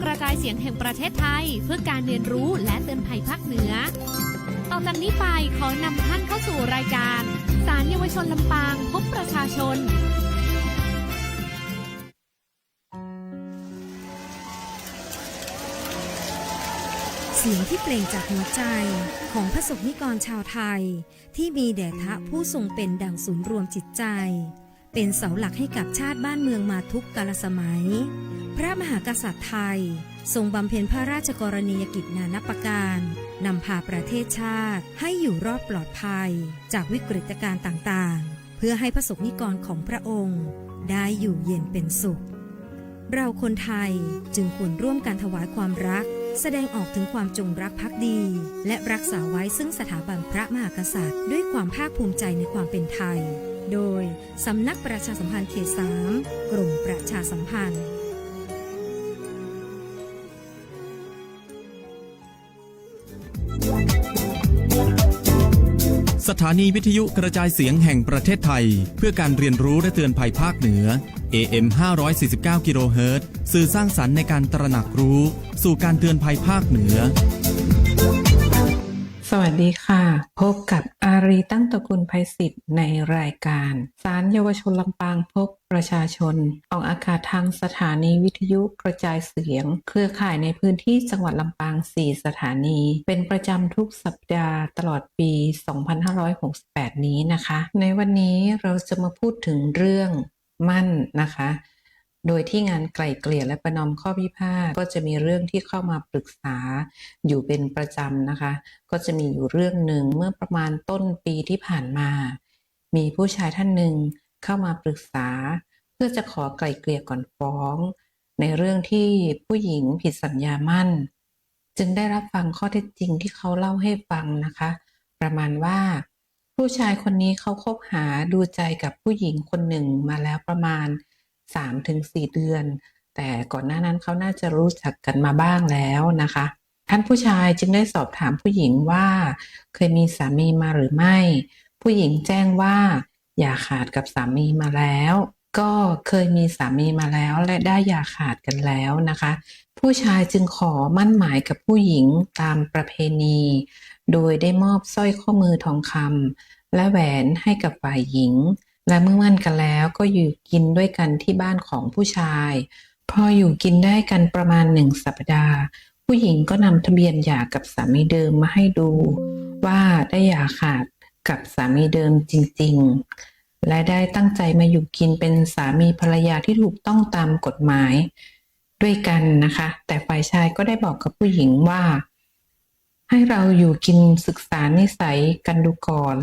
กระจายเสียงแห่งประเทศไทย เพื่อการเรียนรู้และเตือนภัยภาคเหนือ ต่อจากนี้ไปขอนำท่านเข้าสู่รายการ สารเยาวชนลำปางพบประชาชน เสียงที่เปล่งจากหัวใจของพระสงนิกรชาวไทย ที่มีแด่ทะผู้ทรงเป็นดั่งศูนย์รวมจิตใจ เป็นเสาหลักให้กับชาติบ้านเมืองมาทุกกาลสมัย พระมหากษัตริย์ไทย ทรงบำเพ็ญพระราชกรณียกิจนานับประการ นำพาประเทศชาติให้อยู่รอดปลอดภัย จากวิกฤตการณ์ต่างๆ เพื่อให้พระสงฆ์นิกรของพระองค์ ได้อยู่เย็นเป็นสุข เราคนไทยจึงควรร่วมกันถวายความรัก แสดงออกถึงความจงรักภักดี และรักษาไว้ซึ่งสถาบันพระมหากษัตริย์ ด้วยความภาคภูมิใจในความเป็นไทย โดยสำนักประชาสัมพันธ์เขตสามกรมประชาสัมพันธ์สถานีวิทยุกระจายเสียงแห่งประเทศไทย เพื่อการเรียนรู้และเตือนภัยภาคเหนือ AM 549กิโลเฮิรตซ์สื่อสร้างสรรค์ในการตระหนักรู้ สู่การเตือนภัยภาคเหนือ สวัสดีค่ะ พบกับอารีตั้งตระกูลภัยศิษย์ในรายการสารเยาวชนลำปางพบประชาชน ออกอากาศทางสถานีวิทยุกระจายเสียง เครือข่ายในพื้นที่จังหวัดลำปาง 4 สถานี เป็นประจำทุกสัปดาห์ตลอดปี 2568 นี้นะคะ ในวันนี้เราจะมาพูดถึงเรื่องมั่นนะคะ โดยที่งานไกล่เกลี่ยและประนอมข้อพิพาทก็จะมีเรื่องที่เข้ามาปรึกษาอยู่เป็นประจำนะคะ ก็จะมีอยู่เรื่องหนึ่งเมื่อประมาณต้นปีที่ผ่านมา มีผู้ชายท่านหนึ่งเข้ามาปรึกษา เพื่อจะขอไกล่เกลี่ยก่อนฟ้อง ในเรื่องที่ผู้หญิงผิดสัญญามั่น จึงได้รับฟังข้อเท็จจริงที่เขาเล่าให้ฟังนะคะ ประมาณว่าผู้ชายคนนี้เขาคบหาดูใจกับผู้หญิงคนหนึ่งมาแล้วประมาณ 3-4เดือน แต่ก่อนหน้านั้นเขาน่าจะรู้จักกันมาบ้างแล้วนะคะ ท่านผู้ชายจึงได้สอบถามผู้หญิงว่า เคยมีสามีมาหรือไม่ ผู้หญิงแจ้งว่า อย่าขาดกับสามีมาแล้ว ก็เคยมีสามีมาแล้วและได้อย่าขาดกันแล้วนะคะ ผู้ชายจึงขอมั่นหมายกับผู้หญิงตามประเพณี โดยได้มอบสร้อยข้อมือทองคำและแหวนให้กับฝ่ายหญิง และเมื่อมั่นกันแล้วก็อยู่กินด้วยกันที่บ้านของผู้ชาย พออยู่กินได้กันประมาณหนึ่งสัปดาห์ ผู้หญิงก็นำทะเบียนหย่ากับสามีเดิมมาให้ดู ว่าได้หย่าขาดกับสามีเดิมจริง ๆ และได้ตั้งใจมาอยู่กินเป็นสามีภรรยาที่ถูกต้องตามกฎหมาย ด้วยกันนะคะ แต่ฝ่ายชายก็ได้บอกกับผู้หญิงว่าให้เราอยู่กินศึกษานิสัยกันดูก่อน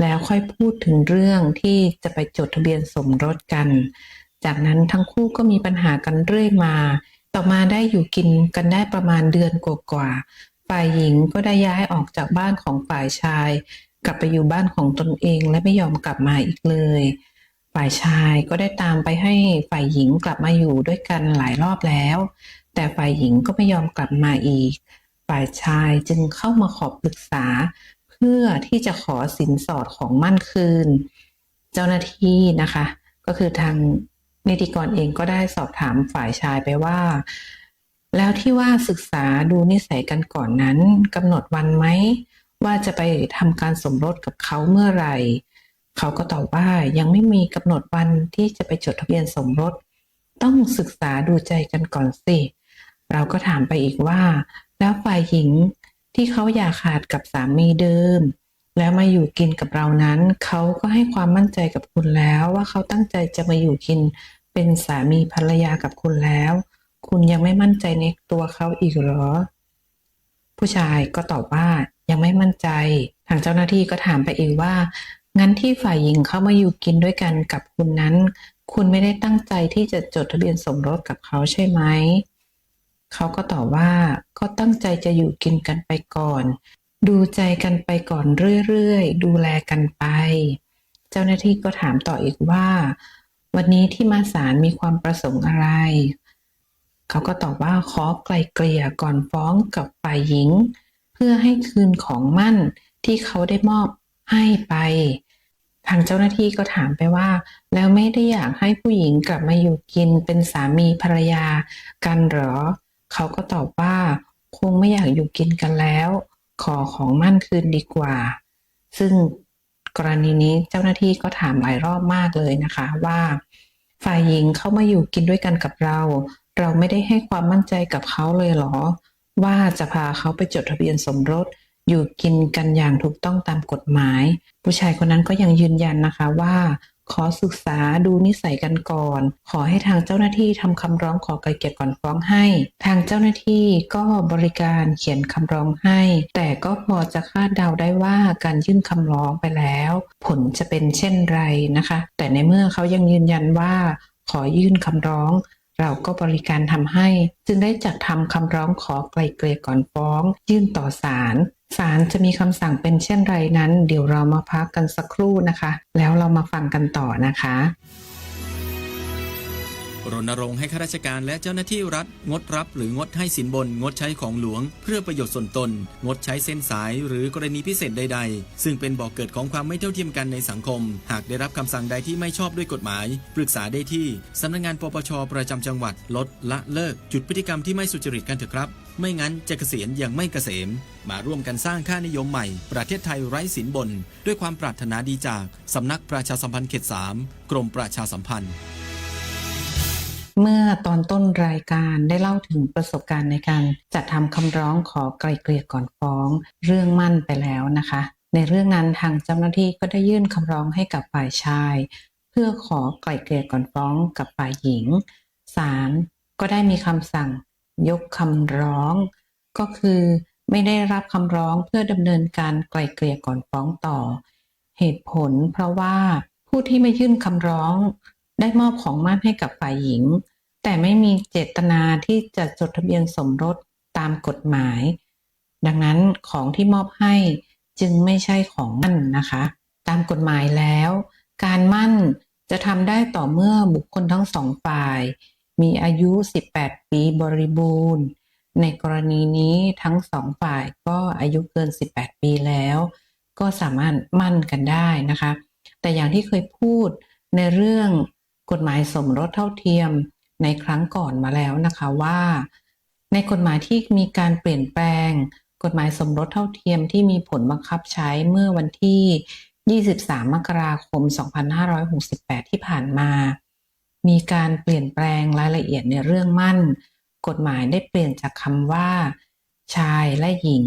แล้วค่อยพูดถึงเรื่องที่จะไปจดทะเบียนสมรสกัน จากนั้นทั้งคู่ก็มีปัญหากันเรื่อยมา ต่อมาได้อยู่กินกันได้ประมาณเดือนกว่าๆฝ่ายหญิงก็ได้ย้ายออกจากบ้านของฝ่ายชาย กลับไปอยู่บ้านของตนเองและไม่ยอมกลับมาอีกเลย ฝ่ายชายก็ได้ตามไปให้ฝ่ายหญิงกลับมาอยู่ด้วยกันหลายรอบแล้ว แต่ฝ่ายหญิงก็ไม่ยอมกลับมาอีก ฝ่ายชายจึงเข้ามาขอปรึกษา พื่อที่จะขอสินสอดของมั่นคืน เจ้าหน้าที่นะคะ ก็คือทางนิติกรเองก็ได้สอบถามฝ่ายชายไปว่า แล้วที่ว่าศึกษาดูนิสัยกันก่อนนั้นกำหนดวันไหม ว่าจะไปทำการสมรสกับเขาเมื่อไหร่ เขาก็ตอบว่ายังไม่มีกำหนดวันที่จะไปจดทะเบียนสมรส ต้องศึกษาดูใจกันก่อนสิ เราก็ถามไปอีกว่า แล้วฝ่ายหญิง ที่เขาอยากขาดกับสามีเดิม แล้วมาอยู่กินกับเรานั้น เขาก็ให้ความมั่นใจกับคุณแล้วว่าเขาตั้งใจจะมาอยู่กิน เป็นสามีภรรยากับคุณแล้ว คุณยังไม่มั่นใจในตัวเขาอีกเหรอ ผู้ชายก็ตอบว่ายังไม่มั่นใจ ทางเจ้าหน้าที่ก็ถามไปอีกว่า งั้นที่ฝ่ายหญิงเข้ามาอยู่กินด้วยกันกับคุณนั้น คุณไม่ได้ตั้งใจที่จะจดทะเบียนสมรสกับเขาใช่ไหม เขาก็ตอบว่าก็ตั้งใจจะอยู่กินกันไปก่อน ดูใจกันไปก่อนเรื่อยๆ ดูแลกันไป เจ้าหน้าที่ก็ถามต่ออีกว่า วันนี้ที่มาศาลมีความประสงค์อะไร เขาก็ตอบว่าขอไกลเกลี่ยก่อนฟ้องกับฝ่ายหญิง เพื่อให้คืนของมั่นที่เขาได้มอบให้ไป ทางเจ้าหน้าที่ก็ถามไปว่า แล้วไม่ได้อยากให้ผู้หญิงกลับมาอยู่กินเป็นสามีภรรยากันหรอ เขาก็ตอบว่า คงไม่อยากอยู่กินกันแล้ว ขอของมั่นคืนดีกว่า ซึ่งกรณีนี้เจ้าหน้าที่ก็ถามหลายรอบมากเลยนะคะว่า ฝ่ายหญิงเข้ามาอยู่กินด้วยกันกับเรา เราไม่ได้ให้ความมั่นใจกับเขาเลยเหรอ ว่าจะพาเขาไปจดทะเบียนสมรสอยู่กินกันอย่างถูกต้องตามกฎหมาย ผู้ชายคนนั้นก็ยังยืนยันนะคะว่า ขอศึกษาดูนิสัยกันก่อน ขอให้ทางเจ้าหน้าที่ทำคำร้องขอไกลเกลี่ยก่อนฟ้องให้ ทางเจ้าหน้าที่ก็บริการเขียนคำร้องให้ แต่ก็พอจะคาดเดาได้ว่าการยื่นคำร้องไปแล้ว ผลจะเป็นเช่นไรนะคะ แต่ในเมื่อเขายังยืนยันว่า ขอยื่นคำร้อง เราก็บริการทำให้ จึงได้จัดทำคำร้องขอไกลเกลี่ยก่อนฟ้อง ยื่นต่อศาล ศาลจะมีคำสั่งเป็นเช่นไรนั้น เดี๋ยวเรามาพักกันสักครู่นะคะ แล้วเรามาฟังกันต่อนะคะ รณรงค์ให้ข้าราชการและเจ้าหน้าที่รัฐ งดรับหรืองดให้สินบน งดใช้ของหลวง เพื่อประโยชน์ส่วนตน งดใช้เส้นสายหรือกรณีพิเศษใด ๆ ซึ่งเป็นบ่อกเกิดของความไม่เท่าเทียมกันในสังคม หากได้รับคำสั่งใดที่ไม่ชอบด้วยกฎหมาย ปรึกษาได้ที่สำนักงานปปชประจำจังหวัดลดละเลิกจุดพฤติกรรมที่ไม่สุจริตกันเถอะครับ ไม่งั้นจะเกษียณย่างไม่เกษม มาร่วมกันสร้างค่านิยมใหม่ ประเทศไทยไร้สินบน ด้วยความปรารถนาดีจากสำนักประชาสัมพันธ์เขตสามกรมประชาสัมพันธ์ เมื่อตอนต้นรายการได้เล่าถึงประสบการณ์ในการจัดทำคำร้องขอไกลเกลี่ยก่อนฟ้อง เรื่องมั่นไปแล้วนะคะ ในเรื่องนั้นทางเจ้าหน้าที่ก็ได้ยื่นคำร้องให้กับฝ่ายชาย เพื่อขอไกลเกลี่ยก่อนฟ้องกับฝ่ายหญิงศาลก็ได้มีคำสั่ง ยกคำร้อง ก็คือไม่ได้รับคำร้องเพื่อดำเนินการไกล่เกลี่ยก่อนฟ้องต่อ เหตุผลเพราะว่าผู้ที่ไมายื่นคำร้อง ได้มอบของมั่นให้กับฝ่ายหญิง แต่ไม่มีเจตนาที่จะจดทะเบียนสมรสตามกฎหมาย ดังนั้นของที่มอบให้จึงไม่ใช่ของมั่นนะคะ ตามกฎหมายแล้ว การมั่นจะทำได้ต่อเมื่อบุคคลทั้งสองฝ่าย มีอายุ 18 ปีบริบูรณ์ ในกรณีนี้ทั้งสองฝ่ายก็อายุเกิน 18 ปีแล้ว ก็สามารถมั่นกันได้นะคะ แต่อย่างที่เคยพูดในเรื่องกฎหมายสมรสเท่าเทียมในครั้งก่อนมาแล้วนะคะว่า ในกฎหมายที่มีการเปลี่ยนแปลง กฎหมายสมรสเท่าเทียมที่มีผลบังคับใช้เมื่อวันที่ 23 มกราคม 2568 ที่ผ่านมา มีการเปลี่ยนแปลงรายละเอียดในเรื่องมั่น กฎหมายได้เปลี่ยนจากคำว่า ชายและหญิง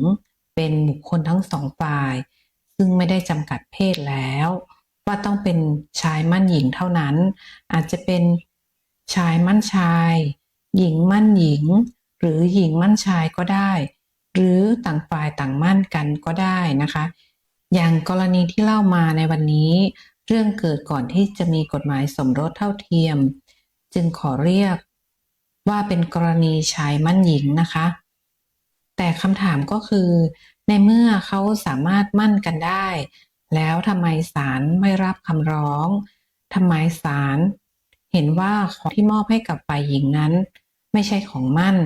เป็นบุคคลทั้งสองฝ่าย ซึ่งไม่ได้จำกัดเพศแล้ว ว่าต้องเป็นชายมั่นหญิงเท่านั้น อาจจะเป็นชายมั่นชาย หญิงมั่นหญิง หรือหญิงมั่นชายก็ได้ หรือต่างฝ่ายต่างมั่นกันก็ได้นะคะ อย่างกรณีที่เล่ามาในวันนี้ เรื่องเกิดก่อนที่จะมีกฎหมายสมรสเท่าเทียม จึงขอเรียกว่าเป็นกรณีชายมั่นหญิงนะคะ แต่คำถามก็คือ ในเมื่อเขาสามารถมั่นกันได้ แล้วทำไมศาลไม่รับคำร้องทำไมศาลเห็นว่าของที่มอบให้กับฝ่ายหญิงนั้น ไม่ใช่ของมั่น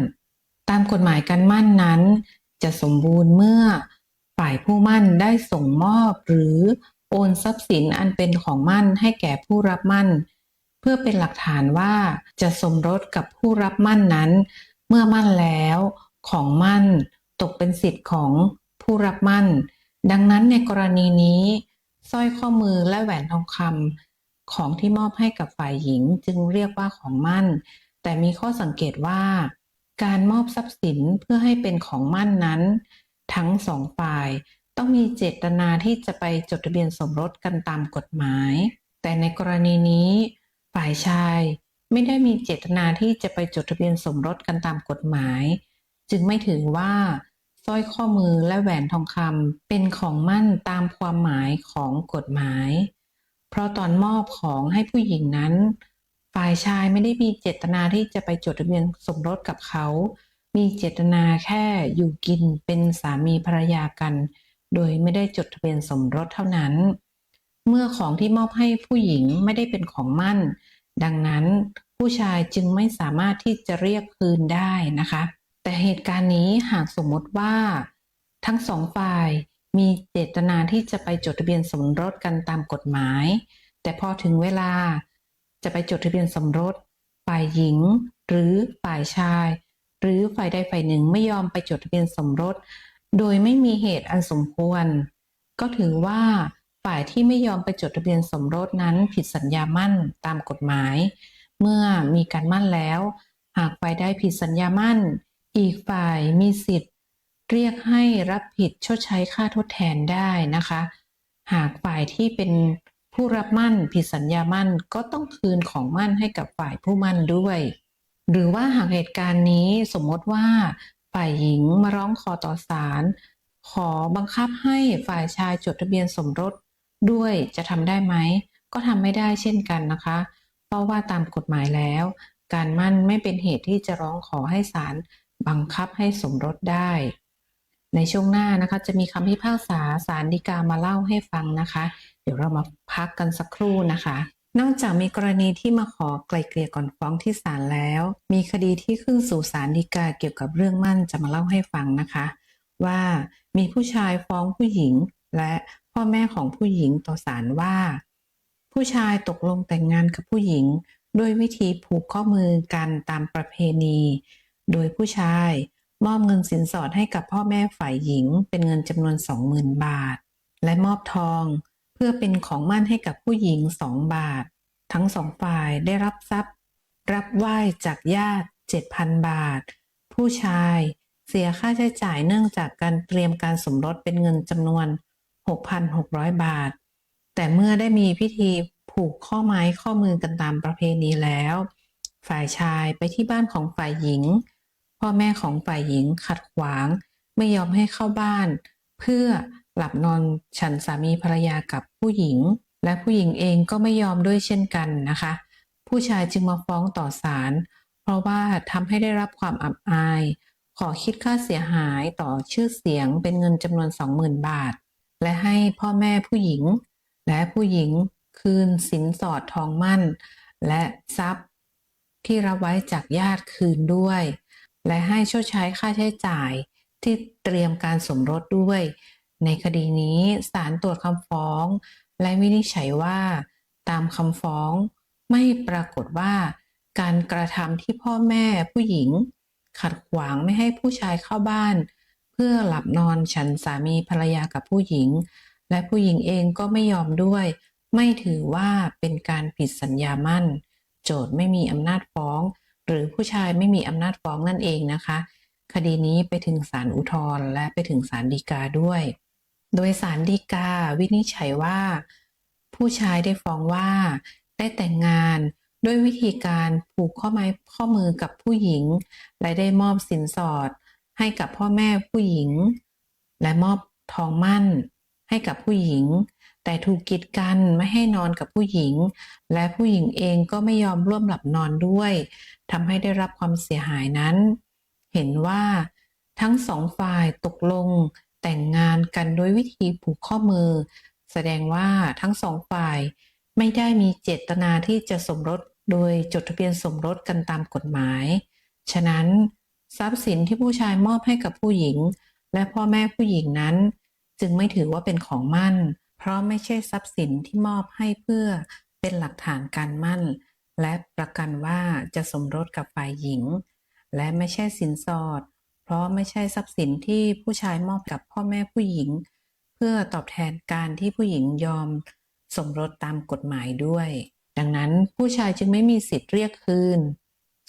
ตามกฎหมายการมั่นนั้น จะสมบูรณ์เมื่อฝ่ายผู้มั่นได้ส่งมอบหรือ โอนทรัพย์สินอันเป็นของมั่นให้แก่ผู้รับมั่น เพื่อเป็นหลักฐานว่าจะสมรสกับผู้รับมั่นนั้น เมื่อมั่นแล้วของมั่น ตกเป็นสิทธิ์ของผู้รับมั่น ดังนั้นในกรณีนี้สร้อยข้อมือและแหวนทองคำของที่มอบให้กับฝ่ายหญิงจึงเรียกว่าของมั่น แต่มีข้อสังเกตว่า การมอบทรัพย์สินเพื่อให้เป็นของมั่นนั้น ทั้งสองฝ่าย ต้องมีเจตนาที่จะไปจดทะเบียนสมรสกันตามกฎหมาย แต่ในกรณีนี้ ฝ่ายชายไม่ได้มีเจตนาที่จะไปจดทะเบียนสมรสกันตามกฎหมาย จึงไม่ถือว่าสร้อยข้อมือและแหวนทองคำเป็นของมั่นตามความหมายของกฎหมาย เพราะตอนมอบของให้ผู้หญิงนั้น ฝ่ายชายไม่ได้มีเจตนาที่จะไปจดทะเบียนสมรสกับเขา มีเจตนาแค่อยู่กินเป็นสามีภรรยากัน โดยไม่ได้จดทะเบียนสมรสเท่านั้น เมื่อของที่มอบให้ผู้หญิงไม่ได้เป็นของมั่น ดังนั้นผู้ชายจึงไม่สามารถที่จะเรียกคืนได้นะคะ แต่เหตุการณ์นี้หากสมมติว่า ทั้งสองฝ่ายมีเจตนาที่จะไปจดทะเบียนสมรสกันตามกฎหมาย แต่พอถึงเวลาจะไปจดทะเบียนสมรส ฝ่ายหญิง หรือฝ่ายชาย หรือฝ่ายใดฝ่ายหนึ่งไม่ยอมไปจดทะเบียนสมรส โดยไม่มีเหตุอันสมควร ก็ถือว่าฝ่ายที่ไม่ยอมไปจดทะเบียนสมรสนั้นผิดสัญญามั่นตามกฎหมาย เมื่อมีการมั่นแล้ว หากฝ่ายใดผิดสัญญามั่น อีกฝ่ายมีสิทธิ์ เรียกให้รับผิดชดใช้ค่าทดแทนได้นะคะ หากฝ่ายที่เป็นผู้รับมั่นผิดสัญญามั่นก็ต้องคืนของมั่นให้กับฝ่ายผู้มั่นด้วย หรือว่าหากเหตุการณ์นี้สมมติว่า ฝ่ายหญิงมาร้องขอต่อศาลขอบังคับให้ฝ่ายชายจดทะเบียนสมรสด้วยจะทำได้ไหม ก็ทำไม่ได้เช่นกันนะคะ เพราะว่าตามกฎหมายแล้ว การมั่นไม่เป็นเหตุที่จะร้องขอให้ศาลบังคับให้สมรสได้ ในช่วงหน้านะคะจะมีคำพิพากษาศาลฎีกามาเล่าให้ฟังนะคะ เดี๋ยวเรามาพักกันสักครู่นะคะ นอกจากมีกรณีที่มาขอไกลเกลี่ยก่อนฟ้องที่ศาลแล้ว มีคดีที่ขึ้นสู่ศาลฎีกาเกี่ยวกับเรื่องมั่นจะมาเล่าให้ฟังนะคะ ว่ามีผู้ชายฟ้องผู้หญิง และพ่อแม่ของผู้หญิงต่อศาลว่า ผู้ชายตกลงแต่งงานกับผู้หญิง ด้วยวิธีผูกข้อมือกันตามประเพณี โดยผู้ชายมอบเงินสินสอดให้กับพ่อแม่ฝ่ายหญิง เป็นเงินจำนวน 20,000 บาท และมอบทอง พื่อเป็นของมั่นให้กับผู้หญิง2บาท ทั้งสองฝ่ายได้รับทรัพย์ รับไหว้จากญาติ 7,000 บาท ผู้ชายเสียค่าใช้จ่ายเนื่องจากการเตรียมการสมรสเป็นเงินจำนวน 6,600 บาท แต่เมื่อได้มีพิธีผูกข้อไม้ข้อมือกันตามประเพณีแล้ว ฝ่ายชายไปที่บ้านของฝ่ายหญิง พ่อแม่ของฝ่ายหญิงขัดขวาง ไม่ยอมให้เข้าบ้าน เพื่อ หลับนอนฉันสามีภรรยากับผู้หญิง และผู้หญิงเองก็ไม่ยอมด้วยเช่นกันนะคะ ผู้ชายจึงมาฟ้องต่อศาลเพราะว่าทำให้ได้รับความอับอาย ขอคิดค่าเสียหายต่อชื่อเสียงเป็นเงินจำนวน 20,000 บาท และให้พ่อแม่ผู้หญิง และผู้หญิงคืนสินสอดทองมั่น และทรัพย์ที่รับไว้จากญาติคืนด้วย และให้ชดใช้ค่าใช้จ่ายที่เตรียมการสมรสด้วย ในคดีนี้ศาลตรวจคำฟ้อง และวินิจฉัยว่า ตามคำฟ้องไม่ปรากฏว่า การกระทำที่พ่อแม่ผู้หญิง ขัดขวางไม่ให้ผู้ชายเข้าบ้าน เพื่อหลับนอนฉันสามีภรรยากับผู้หญิง และผู้หญิงเองก็ไม่ยอมด้วย ไม่ถือว่าเป็นการผิดสัญญามั่น โจทย์ไม่มีอำนาจฟ้อง หรือผู้ชายไม่มีอำนาจฟ้องนั่นเองนะคะ คดีนี้ไปถึงศาลอุทธรณ์และไปถึงศาลฎีกาด้วย โดยศาลฎีกาวินิจฉัยว่า ผู้ชายได้ฟ้องว่า ได้แต่งงานด้วยวิธีการผูกข้อไม้ข้อมือกับผู้หญิง และได้มอบสินสอด ให้กับพ่อแม่ผู้หญิง และมอบทองมั่น ให้กับผู้หญิง แต่ถูกกีดกันไม่ให้นอนกับผู้หญิง และผู้หญิงเองก็ไม่ยอมร่วมหลับนอนด้วยทำให้ได้รับความเสียหายนั้น เห็นว่าทั้งสองฝ่ายตกลง แต่งงานกันโดยวิธีผูกข้อมือ แสดงว่าทั้งสองฝ่ายไม่ได้มีเจตนาที่จะสมรสโดยจดทะเบียนสมรสกันตามกฎหมาย ฉะนั้น ทรัพย์สินที่ผู้ชายมอบให้กับผู้หญิง และพ่อแม่ผู้หญิงนั้น จึงไม่ถือว่าเป็นของมั่น เพราะไม่ใช่ทรัพย์สินที่มอบให้เพื่อเป็นหลักฐานการมั่น และประกันว่าจะสมรสกับฝ่ายหญิง และไม่ใช่สินสอด เพราะไม่ใช่ทรัพย์สินที่ผู้ชายมอบกับพ่อแม่ผู้หญิง เพื่อตอบแทนการที่ผู้หญิงยอมสมรสตามกฎหมายด้วย ดังนั้นผู้ชายจึงไม่มีสิทธิ์เรียกคืน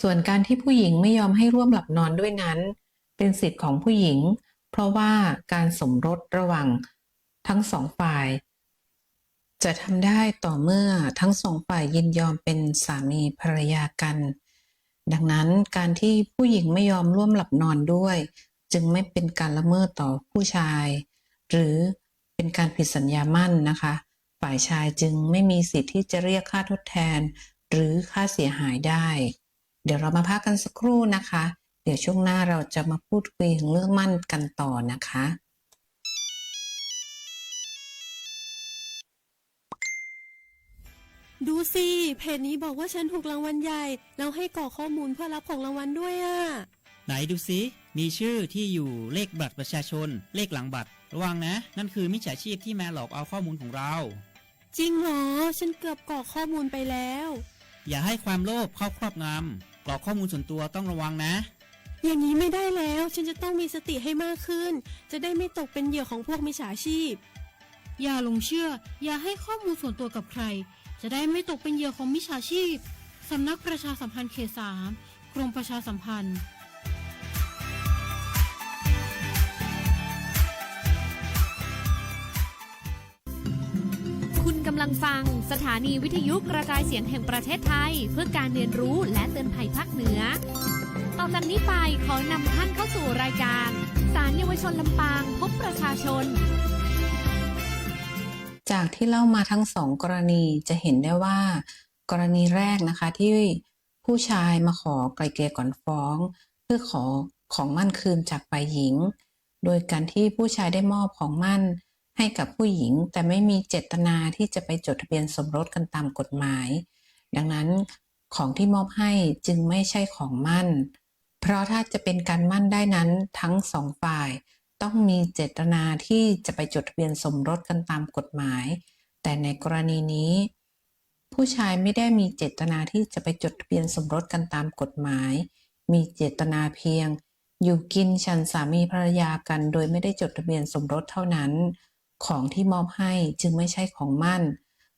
ส่วนการที่ผู้หญิงไม่ยอมให้ร่วมหลับนอนด้วยนั้น เป็นสิทธิ์ของผู้หญิง เพราะว่าการสมรสระหว่างทั้งสองฝ่าย จะทำได้ต่อเมื่อทั้งสองฝ่ายยินยอมเป็นสามีภรรยากัน ดังนั้นการที่ผู้หญิงไม่ยอมร่วมหลับนอนด้วย จึงไม่เป็นการละเมิดต่อผู้ชาย หรือเป็นการผิดสัญญามั่นนะคะ ฝ่ายชายจึงไม่มีสิทธิ์ที่จะเรียกค่าทดแทน หรือค่าเสียหายได้ เดี๋ยวเรามาพักกันสักครู่นะคะ เดี๋ยวช่วงหน้าเราจะมาพูดคุยถึงเรื่องมั่นกันต่อนะคะ ดูสิเพจนี้บอกว่าฉันถูกรางวัลใหญ่ แล้วให้กรอกข้อมูลเพื่อรับของรางวัลด้วยอะ่ะ ไหนดูซิมีชื่อที่อยู่เลขบัตรประชาชน เลขหลังบัตร ระวังนะ นั่นคือมิจฉาชีพที่มาหลอกเอาข้อมูลของเรา จริงเหรอ ฉันเกือบกรอกข้อมูลไปแล้ว อย่าให้ความโลภเข้าครอบงำกรอกข้อมูลส่วนตัวต้องระวังนะ อย่างนี้ไม่ได้แล้ว ฉันจะต้องมีสติให้มากขึ้น จะได้ไม่ตกเป็นเหยื่อของพวกมิจฉาชีพ อย่าหลงเชื่อ อย่าให้ข้อมูลส่วนตัวกับใคร จะได้ไม่ตกเป็นเหยื่อของมิจฉาชีพ สำนักประชาสัมพันธ์เขตสามกรมประชาสัมพันธ์คุณกำลังฟังสถานีวิทยุกระจายเสียงแห่งประเทศไทย เพื่อการเรียนรู้และเตือนภัยภาคเหนือ ต่อจากนี้ไปขอนำท่านเข้าสู่รายการ สารเยาวชนลำปางพบประชาชน จากที่เล่ามาทั้งสองกรณีจะเห็นได้ว่า กรณีแรกนะคะที่ผู้ชายมาขอไกลเกลี่ยก่อนฟ้อง เพื่อขอของมั่นคืนจากฝ่ายหญิง โดยการที่ผู้ชายได้มอบของมั่นให้กับผู้หญิง แต่ไม่มีเจตนาที่จะไปจดทะเบียนสมรสกันตามกฎหมาย ดังนั้นของที่มอบให้จึงไม่ใช่ของมั่น เพราะถ้าจะเป็นการมั่นได้นั้นทั้งสองฝ่าย ต้องมีเจตนาที่จะไปจดทะเบียนสมรสกันตามกฎหมาย แต่ในกรณีนี้ ผู้ชายไม่ได้มีเจตนาที่จะไปจดทะเบียนสมรสกันตามกฎหมาย มีเจตนาเพียง อยู่กินฉันสามีภรรยากัน โดยไม่ได้จดทะเบียนสมรสเท่านั้น ของที่มอบให้จึงไม่ใช่ของมั่น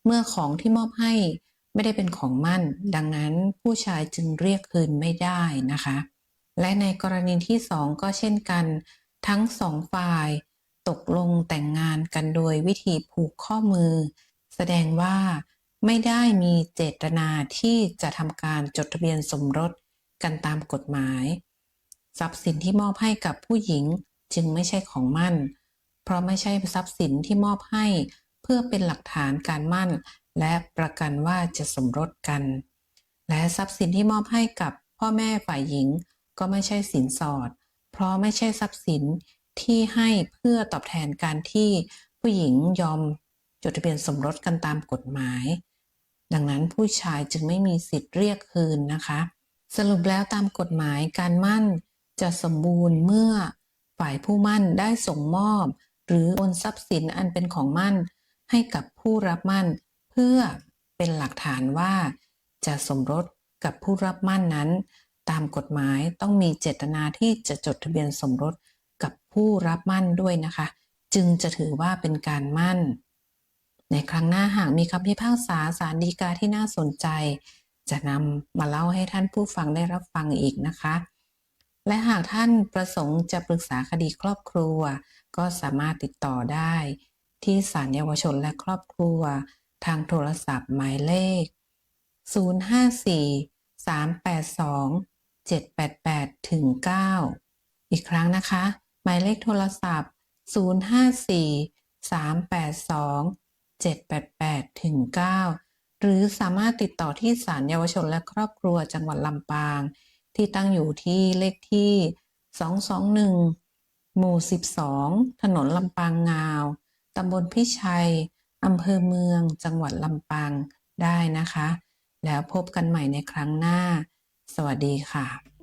เมื่อของที่มอบให้ไม่ได้เป็นของมั่น ดังนั้นผู้ชายจึงเรียกคืนไม่ได้นะคะ และในกรณีที่สองก็เช่นกัน ทั้งสองฝ่าย ตกลงแต่งงานกันโดยวิธีผูกข้อมือ แสดงว่าไม่ได้มีเจตนาที่จะทำการจดทะเบียนสมรสกันตามกฎหมาย ทรัพย์สินที่มอบให้กับผู้หญิงจึงไม่ใช่ของมั่น เพราะไม่ใช่ทรัพย์สินที่มอบให้เพื่อเป็นหลักฐานการมั่น และประกันว่าจะสมรสกัน และทรัพย์สินที่มอบให้กับพ่อแม่ฝ่ายหญิงก็ไม่ใช่สินสอดเพราะไม่ใช่ทรัพย์สินที่ให้เพื่อตอบแทนการที่ผู้หญิงยอมจดทะเบียนสมรสกันตามกฎหมาย ดังนั้นผู้ชายจึงไม่มีสิทธิ์เรียกคืนนะคะ สรุปแล้วตามกฎหมายการมั่นจะสมบูรณ์เมื่อฝ่ายผู้มั่นได้ส่งมอบ หรือโอนทรัพย์สินอันเป็นของมั่น ให้กับผู้รับมั่น เพื่อเป็นหลักฐานว่าจะสมรสกับผู้รับมั่นนั้น ตามกฎหมายต้องมีเจตนาที่จะจดทะเบียนสมรสกับผู้รับมั่นด้วยนะคะ จึงจะถือว่าเป็นการมั่น ในครั้งหน้าหากมีคำพิพากษาศาลฎีกาที่น่าสนใจ จะนำมาเล่าให้ท่านผู้ฟังได้รับฟังอีกนะคะ และหากท่านประสงค์จะปรึกษาคดีครอบครัว ก็สามารถติดต่อได้ ที่ศาลเยาวชนและครอบครัว ทางโทรศัพท์หมายเลข 054 382 788ถึง9อีกครั้งนะคะ หมายเลขโทรศัพท์ 054 382 788ถึง9หรือสามารถติดต่อที่ศาลเยาวชนและครอบครัวจังหวัดลำปาง ที่ตั้งอยู่ที่เลขที่ 221 หมู่ 12 ถนนลำปางงาว ตำบลพิชัย อำเภอเมือง จังหวัดลำปางได้นะคะ แล้วพบกันใหม่ในครั้งหน้า สวัสดีค่ะ